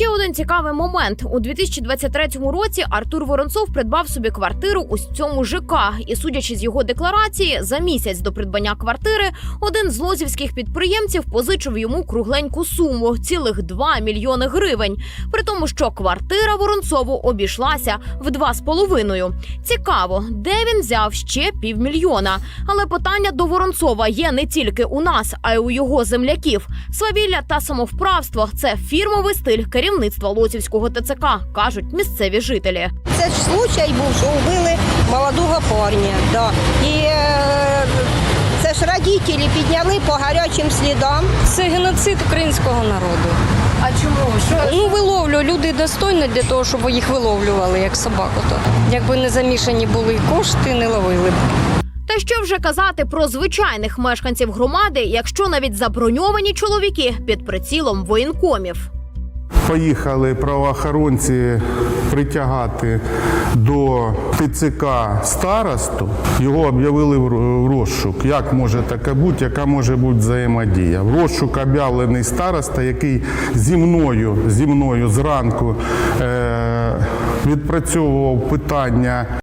Ще один цікавий момент у 2023 році. Артур Воронцов придбав собі квартиру у цьому ЖК. І судячи з його декларації, за місяць до придбання квартири один з лозівських підприємців позичив йому кругленьку суму цілих 2 мільйони гривень. При тому, що квартира Воронцову обійшлася в 2,5. Цікаво, де він взяв ще півмільйона. Але питання до Воронцова є не тільки у нас, а й у його земляків. Свавілля та самовправство це фірмовий стиль керівництва Лоцівського ТЦК, кажуть місцеві жителі. Це ж случай був, що вбили молодого парня. Да. І е, це ж родителі підняли по гарячим слідам. Це геноцид українського народу. А чому що Ну, виловлю люди достойні для того, щоб їх виловлювали як собаку. То якби не замішані були кошти, не ловили б. та що вже казати про звичайних мешканців громади, якщо навіть заброньовані чоловіки під прицілом воєнкомів? Поїхали правоохоронці притягати до ТЦК старосту. Його об'явили в розшук. Як може таке бути, яка може бути взаємодія? В розшук об'явлений староста, який зі мною, зі мною зранку е- відпрацьовував питання